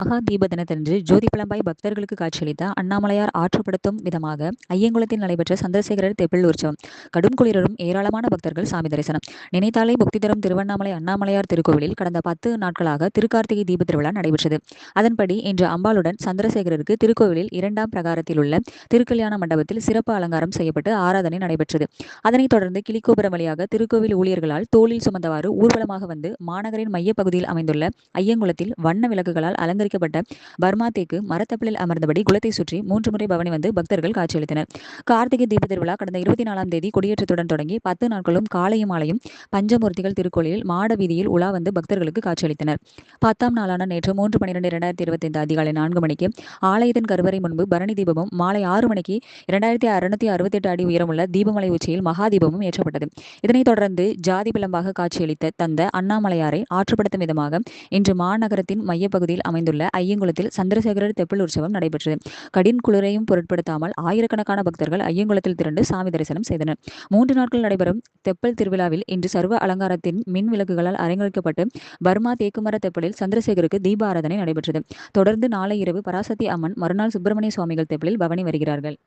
மகா தீப தினத்தன்று ஜோதிபலம்பாய் பக்தர்களுக்கு காட்சியளித்த அண்ணாமலையார் ஆற்றுப்படுத்தும் விதமாக ஐயங்குளத்தில் நடைபெற்ற சந்திரசேகரர் தெப்பிள் உற்சவம். கடும் குளிரரும் ஏராளமான பக்தர்கள் சாமி தரிசனம். நினைத்தாலே முக்தி தரும் திருவண்ணாமலை அண்ணாமலையார் திருக்கோவிலில் கடந்த பத்து நாட்களாக திருக்கார்த்திகை தீப திருவிழா நடைபெற்றது. அதன்படி இன்று அம்பாளுடன் சந்திரசேகரருக்கு திருக்கோவிலில் இரண்டாம் பிரகாரத்தில் உள்ள திருக்கல்யாண மண்டபத்தில் சிறப்பு அலங்காரம் செய்யப்பட்டு ஆராதனை நடைபெற்றது. அதனைத் தொடர்ந்து கிளிக்கோபுரம் வழியாக திருக்கோவில் ஊழியர்களால் தோளில் சுமந்தவாறு ஊர்வலமாக வந்து மாநகரின் மையப்பகுதியில் அமைந்துள்ள ஐயங்குளத்தில் வண்ண விளக்குகளால் அலங்கரி வைக்கப்பட்ட பர்மா தேக்கு மரத்தப்பிலில் அமர்ந்தபடி குலத்தை சுற்றி மூன்று முறை பவனி வந்து பக்தர்கள் காட்சியளித்தனர். கார்த்திகை தீப திருவிழா கடந்த இருபத்தி நாலாம் தேதி கொடியேற்றத்துடன் தொடங்கி பத்து நாட்களும் காலையும் மாலையும் பஞ்சமூர்த்திகள் திருக்கோயிலில் மாட வீதியில் உலா வந்து பக்தர்களுக்கு காட்சியளித்தனர். பத்தாம் நாளான நேற்று மூன்று பன்னிரெண்டு இரண்டாயிரத்தி இருபத்தி ஐந்து அதிகாலை நான்கு மணிக்கு ஆலயத்தின் கருவறை முன்பு பரணி தீபமும் மாலை ஆறு மணிக்கு இரண்டாயிரத்தி அறுநூத்தி அறுபத்தி எட்டு அடி உயரமுள்ள தீபமலை உச்சியில் மகா தீபமும் ஏற்றப்பட்டது. இதனைத் தொடர்ந்து ஜாதி பிளம்பாக காட்சியளித்த தந்த அண்ணாமலையாரை ஆற்றுப்படுத்தும் விதமாக இன்று மாநகரத்தின் மையப்பகுதியில் அமைந்துள்ள உள்ள ஐயங்குளத்தில் சந்திரசேகரர் தெப்பல் உற்சவம் நடைபெற்றது. கடின் குளிரையும் பொருட்படுத்தாமல் ஆயிரக்கணக்கான பக்தர்கள் ஐயங்குளத்தில் திரண்டு சாமி தரிசனம் செய்தனர். மூன்று நாட்கள் நடைபெறும் தெப்பல் திருவிழாவில் இன்று சர்வ அலங்காரத்தின் மின் விளக்குகளால் அரங்கரிக்கப்பட்டு பர்மா தேக்குமர தெப்பலில் சந்திரசேகருக்கு தீபாராதனை நடைபெற்றது. தொடர்ந்து நாளை இரவு பராசக்தி அம்மன் மறுநாள் சுப்பிரமணிய சுவாமிகள் தெப்பலில் பவனி வருகிறார்கள்.